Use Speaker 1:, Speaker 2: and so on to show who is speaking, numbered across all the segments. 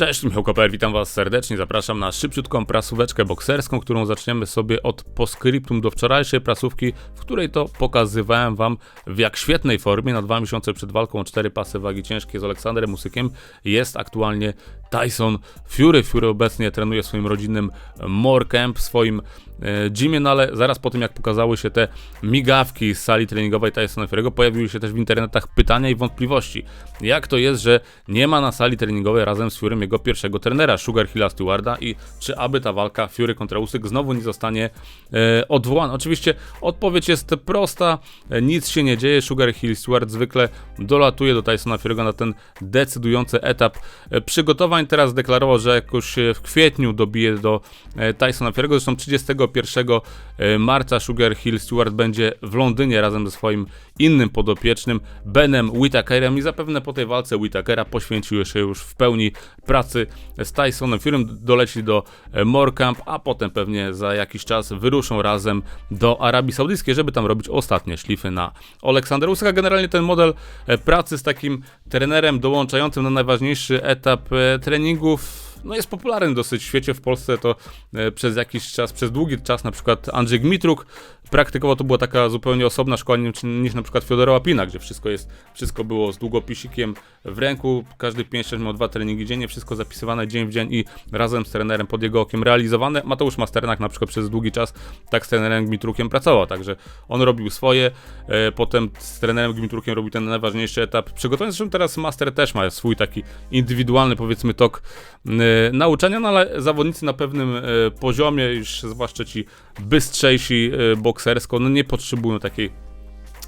Speaker 1: Cześć, Michał Koper, witam was serdecznie. Zapraszam na szybciutką prasóweczkę bokserską, którą zaczniemy sobie od postscriptum do wczorajszej prasówki, w której to pokazywałem wam w jak świetnej formie na dwa miesiące przed walką cztery pasy wagi ciężkie z Aleksandrem Musykiem jest aktualnie Tyson Fury. Fury obecnie trenuje w swoim rodzinnym More Camp, w swoim e, gymie, no ale zaraz po tym jak pokazały się te migawki z sali treningowej Tysona Fury'ego, pojawiły się też w internetach pytania i wątpliwości. Jak to jest, że nie ma na sali treningowej razem z Furym jego pierwszego trenera, Sugar Hilla Stewarda i czy aby ta walka Fury kontra Usyk znowu nie zostanie e, odwołana? Oczywiście odpowiedź jest prosta, e, nic się nie dzieje, Sugar Hill Stewart zwykle dolatuje do Tysona Fury'ego na ten decydujący etap e, Teraz deklarował, że jakoś w kwietniu dobije do e, Tysona Fury'ego, zresztą 31 e, marca Sugar Hill Stewart będzie w Londynie razem ze swoim innym podopiecznym Benem Whitakerem i zapewne po tej walce Whitakera poświęcił się już w pełni pracy z Tysonem Furym, doleci do e, Morecamp, a potem pewnie za jakiś czas wyruszą razem do Arabii Saudyjskiej, żeby tam robić ostatnie szlify na Aleksandra Usyka. Generalnie ten model e, pracy z takim trenerem dołączającym na najważniejszy etap e, treningów no jest popularny dosyć w świecie, w Polsce to e, przez jakiś czas, przez długi czas na przykład Andrzej Gmitruk. Praktykował, to była taka zupełnie osobna szkoła niż, na przykład Fiodora Pina, gdzie wszystko jest, wszystko było z długopisikiem w ręku, każdy 5-6 miał dwa treningi dziennie, wszystko zapisywane dzień w dzień i razem z trenerem pod jego okiem realizowane. Mateusz Masternak na przykład przez długi czas tak z trenerem Gmitrukiem pracował, także on robił swoje, e, potem z trenerem Gmitrukiem robił ten najważniejszy etap. Przygotowania, zresztą teraz Master też ma swój taki indywidualny powiedzmy tok e, nauczania, no ale zawodnicy na pewnym e, poziomie, już zwłaszcza ci bystrzejsi e, boksersko, no nie potrzebują takiej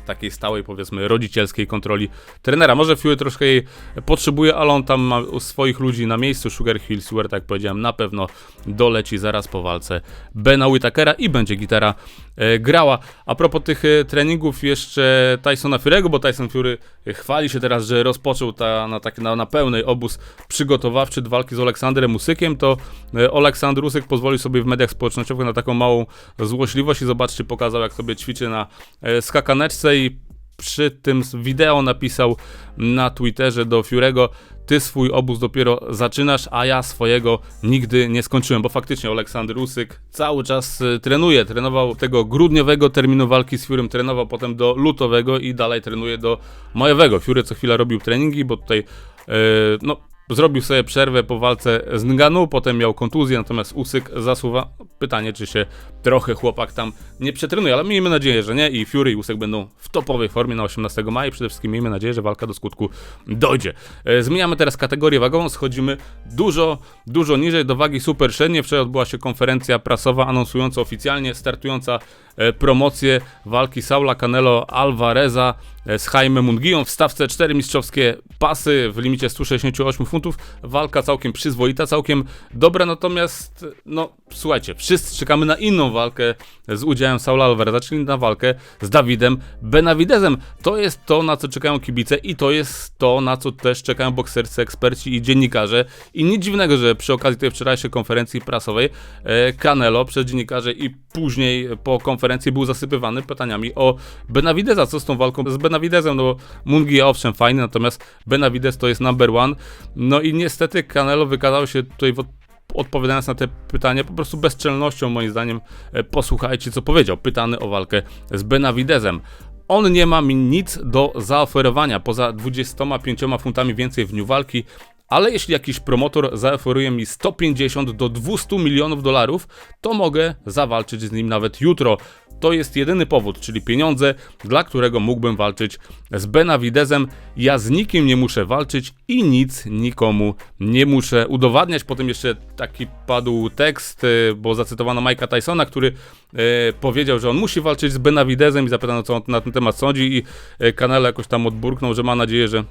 Speaker 1: takiej stałej, powiedzmy, rodzicielskiej kontroli trenera. Może Fury troszkę jej potrzebuje, ale on tam ma swoich ludzi na miejscu. Sugar Hill Stewart, tak jak powiedziałem, na pewno doleci zaraz po walce Bena Whitakera i będzie gitara e, grała. A propos tych e, treningów jeszcze Tysona Fury'ego, bo Tyson Fury e, chwali się teraz, że rozpoczął ta, na, taki, na, na pełnej obóz przygotowawczy do walki z Aleksandrem Usykiem, to e, Aleksander Usyk pozwolił sobie w mediach społecznościowych na taką małą złośliwość i zobaczcie, pokazał jak sobie ćwiczy na e, skakaneczce i przy tym wideo napisał na Twitterze do Fiurego ty swój obóz dopiero zaczynasz, a ja swojego nigdy nie skończyłem, bo faktycznie Aleksander Usyk cały czas y, trenuje, trenował tego grudniowego terminu walki z Fiurem, trenował potem do lutowego i dalej trenuje do majowego. Fiury co chwila robił treningi, bo tutaj yy, no Zrobił sobie przerwę po walce z Nganu, potem miał kontuzję, natomiast Usyk zasuwa. Pytanie, czy się trochę chłopak tam nie przetrenuje, ale miejmy nadzieję, że nie i Fury i Usyk będą w topowej formie na 18 maja i przede wszystkim miejmy nadzieję, że walka do skutku dojdzie. E, Zmieniamy teraz kategorię wagową, schodzimy dużo, dużo niżej do wagi super średniej. Wczoraj odbyła się konferencja prasowa anonsująca oficjalnie startująca e, promocję walki Saula Canelo Alvareza z Jaime Mungią w stawce 4 mistrzowskie pasy w limicie 168 funtów. Walka całkiem przyzwoita, całkiem dobra, natomiast no słuchajcie, wszyscy czekamy na inną walkę z udziałem Saula Alvareza, czyli na walkę z Dawidem Benavidezem. To jest to, na co czekają kibice i to jest to, na co też czekają bokserscy eksperci i dziennikarze. I nic dziwnego, że przy okazji tej wczorajszej konferencji prasowej e, Canelo przez dziennikarzy i później po konferencji był zasypywany pytaniami o Benavideza, co z tą walką z Benavidezem, no Mungi owszem fajny, natomiast Benavidez to jest number one. No i niestety Canelo wykazał się tutaj w od- odpowiadając na te pytania, po prostu bezczelnością, moim zdaniem. E, Posłuchajcie, co powiedział, pytany o walkę z Benavidezem. On nie ma mi nic do zaoferowania poza 25 funtami więcej w dniu walki, ale jeśli jakiś promotor zaoferuje mi 150 do 200 milionów dolarów, to mogę zawalczyć z nim nawet jutro. To jest jedyny powód, czyli pieniądze, dla którego mógłbym walczyć z Benavidezem. Ja z nikim nie muszę walczyć i nic nikomu nie muszę udowadniać. Potem jeszcze taki padł tekst, e, bo zacytowano Mike'a Tysona, który e, powiedział, że on musi walczyć z Benavidezem i zapytano, co on na ten temat sądzi i e, Canelo jakoś tam odburknął, że ma nadzieję, że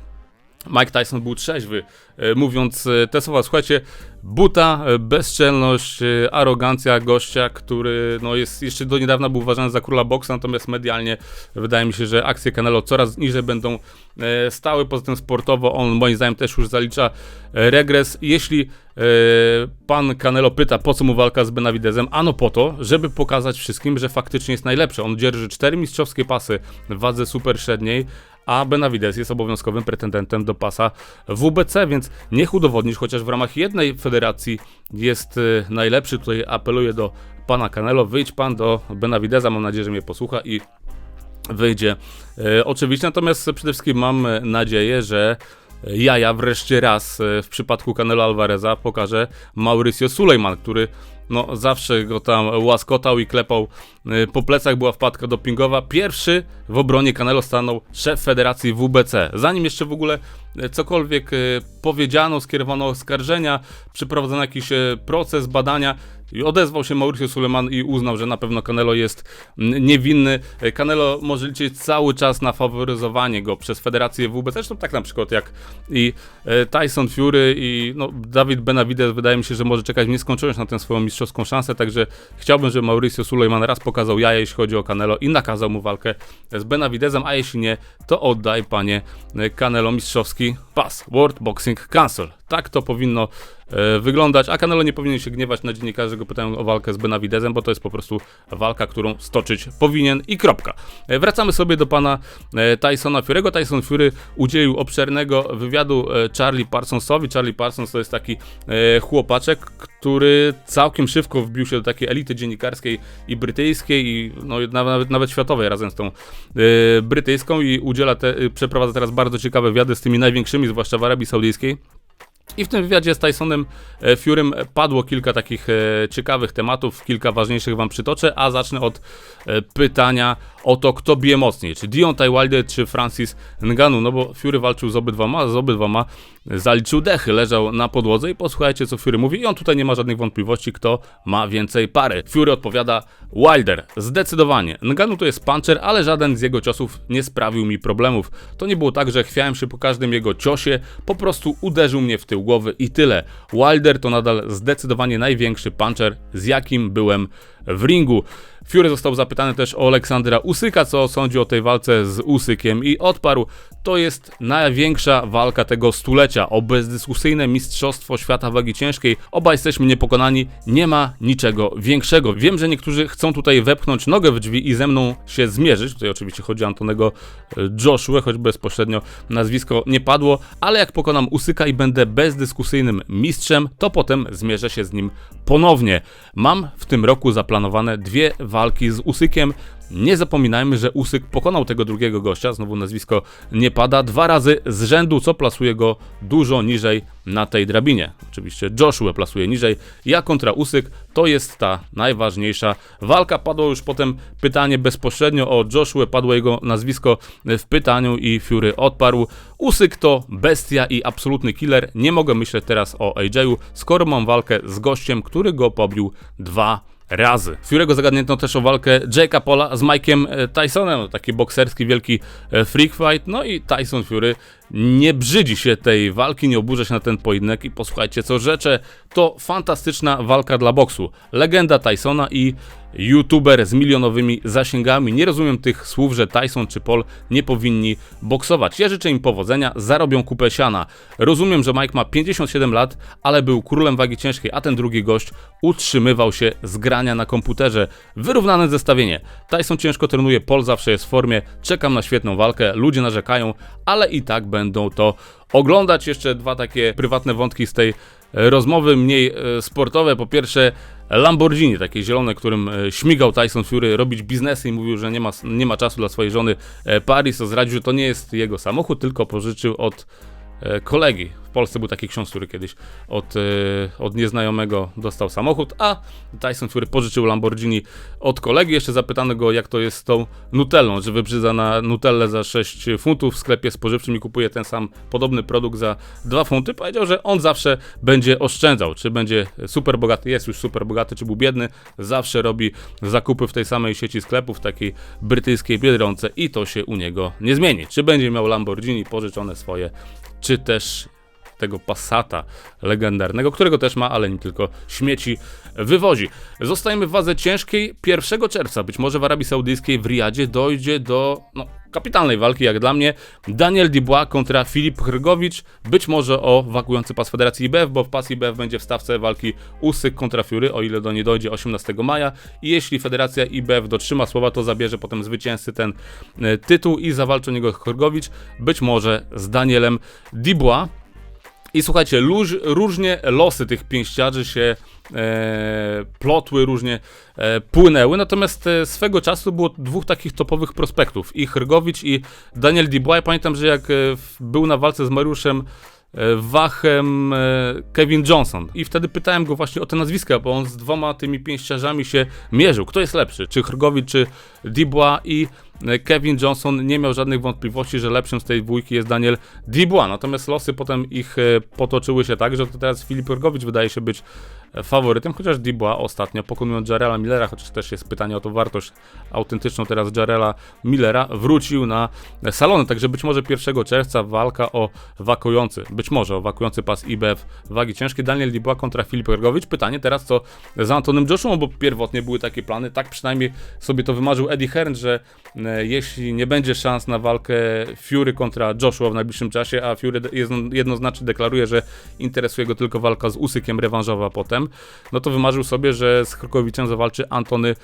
Speaker 1: Mike Tyson był trzeźwy, e, mówiąc e, te słowa, słuchajcie, buta, e, bezczelność, arogancja gościa, który no, jest jeszcze do niedawna był uważany za króla boksa, natomiast medialnie wydaje mi się, że akcje Canelo coraz niżej będą stały, poza tym sportowo on moim zdaniem też już zalicza regres. Jeśli pan Canelo pyta, po co mu walka z Benavidezem, ano po to, żeby pokazać wszystkim, że faktycznie jest najlepszy. On dzierży cztery mistrzowskie pasy w wadze super średniej, a Benavides jest obowiązkowym pretendentem do pasa WBC, więc niech udowodnisz, chociaż w ramach jednej federacji jest y, najlepszy. Tutaj apeluję do pana Canelo, wyjdź pan do Benavideza, mam nadzieję, że mnie posłucha i wyjdzie. E, oczywiście, natomiast przede wszystkim mam nadzieję, że jaja wreszcie raz e, w przypadku Canelo Alvareza pokaże Mauricio Sulejman, który no, zawsze go tam łaskotał i klepał e, po plecach, była wpadka dopingowa. Pierwszy w obronie Canelo stanął szef federacji WBC. Zanim jeszcze w ogóle e, cokolwiek e, powiedziano, skierowano oskarżenia, przeprowadzono jakiś proces, badania, i odezwał się Mauricio Suleiman i uznał, że na pewno Canelo jest mm, niewinny. Canelo może liczyć cały czas na faworyzowanie go przez Federację WBC, zresztą tak na przykład jak i Tyson Fury i no, Dawid Benavidez wydaje mi się, że może czekać nieskończoność na tę swoją mistrzowską szansę, także chciałbym, żeby Mauricio Suleiman raz pokazał jaja, jeśli chodzi o Canelo i nakazał mu walkę z Benavidezem, a jeśli nie, to oddaj panie Canelo mistrzowski pas. World Boxing Council. Tak to powinno wyglądać, a Canelo nie powinien się gniewać na dziennikarzy, że go pytają o walkę z Benavidezem, bo to jest po prostu walka, którą stoczyć powinien i kropka. E, wracamy sobie do pana e, Tysona Fury'ego. Tyson Fury udzielił obszernego wywiadu e, Charlie Parsonsowi. Charlie Parsons to jest taki e, chłopaczek, który całkiem szybko wbił się do takiej elity dziennikarskiej i brytyjskiej i no, nawet, nawet światowej razem z tą e, brytyjską i udziela te, e, przeprowadza teraz bardzo ciekawe wywiady z tymi największymi, zwłaszcza w Arabii Saudyjskiej. I w tym wywiadzie z Tysonem e, Furym padło kilka takich e, ciekawych tematów, kilka ważniejszych wam przytoczę, a zacznę od e, pytania o to, kto bije mocniej, czy Deontay Wilder, czy Francis Ngannou, no bo Fury walczył z obydwoma, z obydwoma zaliczył dechy, leżał na podłodze i posłuchajcie, co Fury mówi i on tutaj nie ma żadnych wątpliwości, kto ma więcej pary. Fury odpowiada Wilder, zdecydowanie. Ngannou to jest puncher, ale żaden z jego ciosów nie sprawił mi problemów. To nie było tak, że chwiałem się po każdym jego ciosie, po prostu uderzył mnie w tył głowy i tyle. Wilder to nadal zdecydowanie największy puncher, z jakim byłem w ringu. Fury został zapytany też o Aleksandra Usyka, co sądzi o tej walce z Usykiem i odparł, to jest największa walka tego stulecia, o bezdyskusyjne mistrzostwo świata wagi ciężkiej. Obaj jesteśmy niepokonani, nie ma niczego większego. Wiem, że niektórzy chcą tutaj wepchnąć nogę w drzwi i ze mną się zmierzyć. Tutaj oczywiście chodzi o Antonego e, Joshua, choć bezpośrednio nazwisko nie padło, ale jak pokonam Usyka i będę bezdyskusyjnym mistrzem, to potem zmierzę się z nim ponownie. Mam w tym roku zaplanowane dwie walki z Usykiem. Nie zapominajmy, że Usyk pokonał tego drugiego gościa, znowu nazwisko nie pada, dwa razy z rzędu, co plasuje go dużo niżej na tej drabinie. Oczywiście Joshua plasuje niżej, ja kontra Usyk, to jest ta najważniejsza walka. Padło już potem pytanie bezpośrednio o Joshua, padło jego nazwisko w pytaniu i Fury odparł. Usyk to bestia i absolutny killer, nie mogę myśleć teraz o AJ'u, skoro mam walkę z gościem, który go pobił dwa razy. Fury'ego zagadnięto też o walkę Jake'a Paula z Mike'iem e, Tysonem, no, taki bokserski wielki e, freak fight, no i Tyson Fury nie brzydzi się tej walki, nie oburza się na ten pojedynek i posłuchajcie co rzeczę, to fantastyczna walka dla boksu. Legenda Tysona i youtuber z milionowymi zasięgami. Nie rozumiem tych słów, że Tyson czy Paul nie powinni boksować. Ja życzę im powodzenia, zarobią kupę siana. Rozumiem, że Mike ma 57 lat, ale był królem wagi ciężkiej, a ten drugi gość utrzymywał się z grania na komputerze. Wyrównane zestawienie. Tyson ciężko trenuje, Paul zawsze jest w formie. Czekam na świetną walkę, ludzie narzekają, ale i tak będą to oglądać. Jeszcze dwa takie prywatne wątki z tej rozmowy, mniej e, sportowe. Po pierwsze, Lamborghini, takie zielone, którym e, śmigał Tyson Fury robić biznesy i mówił, że nie ma, nie ma czasu dla swojej żony e, Paris, to zdradził, że to nie jest jego samochód, tylko pożyczył od kolegi. W Polsce był taki ksiądz, który kiedyś od, e, od nieznajomego dostał samochód, a Tyson Fury pożyczył Lamborghini od kolegi. Jeszcze zapytano go, jak to jest z tą Nutellą, że wybrzydza na Nutellę za 6 funtów w sklepie spożywczym i kupuje ten sam podobny produkt za 2 funty. Powiedział, że on zawsze będzie oszczędzał. Czy będzie super bogaty, jest już super bogaty, czy był biedny, zawsze robi zakupy w tej samej sieci sklepów, takiej brytyjskiej Biedronce i to się u niego nie zmieni. Czy będzie miał Lamborghini pożyczone swoje, czy też tego Passata legendarnego, którego też ma, ale nie tylko śmieci wywozi. Zostajemy w wadze ciężkiej 1 czerwca. Być może w Arabii Saudyjskiej w Riyadzie dojdzie do no, kapitalnej walki, jak dla mnie. Daniel Dubois kontra Filip Hrgowicz. Być może o wakujący pas Federacji IBF, bo w pas IBF będzie w stawce walki Usyk kontra Fury, o ile do niej dojdzie 18 maja. I jeśli Federacja IBF dotrzyma słowa, to zabierze potem zwycięzcy ten e, tytuł i zawalczy o niego Hrgowicz. Być może z Danielem Dubois. I słuchajcie, luź, różnie losy tych pięściarzy się e, plotły, różnie e, płynęły, natomiast e, swego czasu było dwóch takich topowych prospektów, i Hrgowicz i Daniel Dubois. Pamiętam, że jak e, był na walce z Mariuszem Wachem e, Kevin Johnson i wtedy pytałem go właśnie o te nazwiska, bo on z dwoma tymi pięściarzami się mierzył. Kto jest lepszy, czy Hrgowicz, czy Dubois i e, Kevin Johnson nie miał żadnych wątpliwości, że lepszym z tej dwójki jest Daniel Dubois. Natomiast losy potem ich e, potoczyły się tak, że to teraz Filip Hrgowicz wydaje się być e, faworytem, chociaż Dubois ostatnio pokonując Jarela Millera, chociaż też jest pytanie o tą wartość autentyczną teraz Jarela Millera, wrócił na salony, także być może 1 czerwca walka o wakujący, być może o wakujący pas IBF wagi ciężkiej, Daniel Dubois kontra Filip Hrgowicz. Pytanie teraz co z Antonym Joshua, bo pierwotnie były takie plany, tak przynajmniej sobie to wymarzył Eddie Hearn, że e, jeśli nie będzie szans na walkę Fury kontra Joshua w najbliższym czasie, a Fury jednoznacznie deklaruje, że interesuje go tylko walka z Usykiem rewanżowa potem, no to wymarzył sobie, że z Hrgowiczem zawalczy Antony e,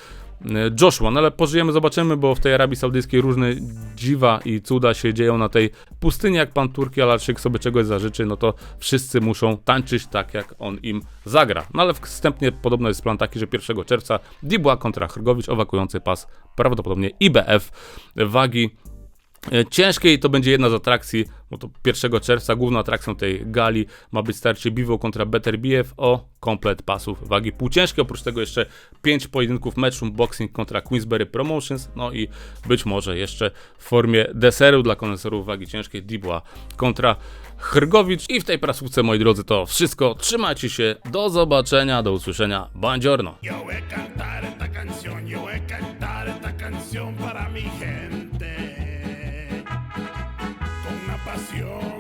Speaker 1: Joshua. No ale pożyjemy, zobaczymy, bo w tej Arabii Saudyjskiej różne dziwa i cuda się dzieją na tej pustyni. Jak pan Turki Alarczyk sobie czegoś zażyczy, no to wszyscy muszą tańczyć tak, jak on im zagra. No ale wstępnie podobno jest plan taki, że 1 czerwca Dubois kontra Hrgowicz, owakujący pas prawdopodobnie IBF wagi Ciężkiej to będzie jedna z atrakcji, bo to 1 czerwca główną atrakcją tej gali ma być starcie Bivo kontra Beterbiev o komplet pasów wagi półciężkiej. Oprócz tego jeszcze 5 pojedynków Matchroom Boxing kontra Queensberry Promotions, no i być może jeszcze w formie deseru dla koneserów wagi ciężkiej Dubois kontra Hrgowicz. I w tej prasówce, moi drodzy, to wszystko. Trzymajcie się, do zobaczenia, do usłyszenia. Buongiorno!
Speaker 2: Radio.